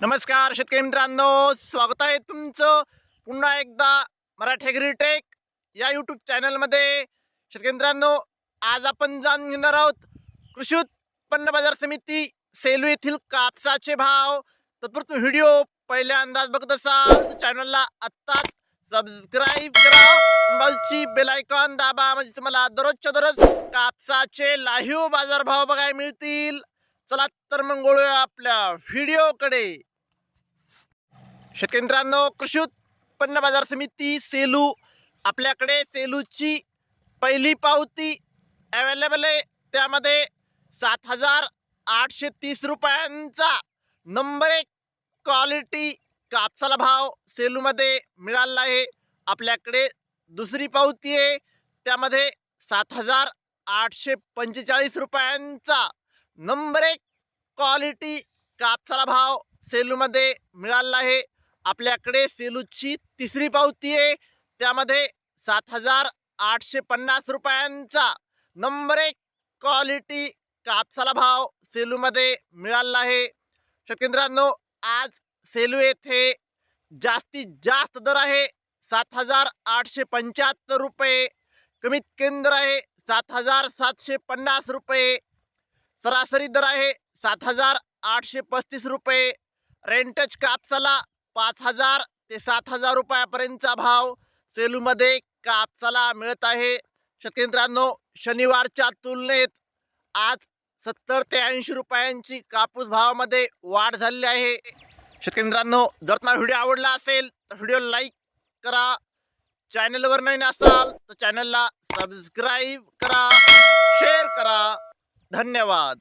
नमस्कार शेतकरी मित्रांनो स्वागत आहे तुमचं पुन्हा एकदा मराठी ॲग्रीटेक या यूट्यूब चॅनलमध्ये शेतकरी मित्रांनो आज आपण जाणून घेणार आहोत कृषी उत्पन्न बाजार समिती सेलू येथील कापसाचे भाव. तत्पूर्वी व्हिडिओ पहिल्या अंदाज बघत असाल तर चॅनलला आत्ताच सबस्क्राईब करा. बाजूची बेलायकॉन दाबा म्हणजे तुम्हाला दररोजच्या दररोज कापसाचे लाईव्ह बाजारभाव बघायला मिळतील. चला तर मग वळूया आपल्या व्हिडिओकडे. शेतकरी मित्रांनो कृषी उत्पन्न बाजार समिती सेलू आपल्याकडे सेलूची पहिली पावती अवेलेबल आहे. त्यामध्ये सात हजार आठशे तीस रुपयांचा नंबर एक क्वालिटी कापसाला भाव सेलूमध्ये मिळाला आहे. आपल्याकडे दुसरी पावती आहे. त्यामध्ये सात हजार आठशे पंचेचाळीस रुपयांचा नंबर एक क्वालिटी कापसाला भाव सेलूमध्ये मिळाला आहे. आपल्याकडे सेलूची तिसरी पावती आहे. त्यामध्ये सात हजार आठशे पन्नास रुपयांचा नंबर एक क्वालिटी कापसाला भाव सेलूमध्ये मिळाला आहे. शेतकरी आज सेलू येथे जास्तीत जास्त दर आहे. सात हजार आठशे पंच्याहत्तर रुपये. कमीत केंद्र आहे सात हजार सातशे पन्नास रुपये. सरासरी दर आहे सात हजार आठशे पस्तीस रुपये. रेंटच कापसाला पाच हजार ते सात हजार रुपयापर्यंतचा भाव. सेलूमध्ये कापसाला मिळत आहे. शेतकरी शनिवारच्या तुलनेत आज सत्तर ते ऐंशी रुपयांची कापूस भावामध्ये वाढ झालेली आहे. शेतकरी जर तुम्हाला व्हिडिओ आवडला असेल तर व्हिडिओ लाईक करा. चॅनलवर नाही असाल तर चॅनलला सबस्क्राईब करा. शेअर धन्यवाद.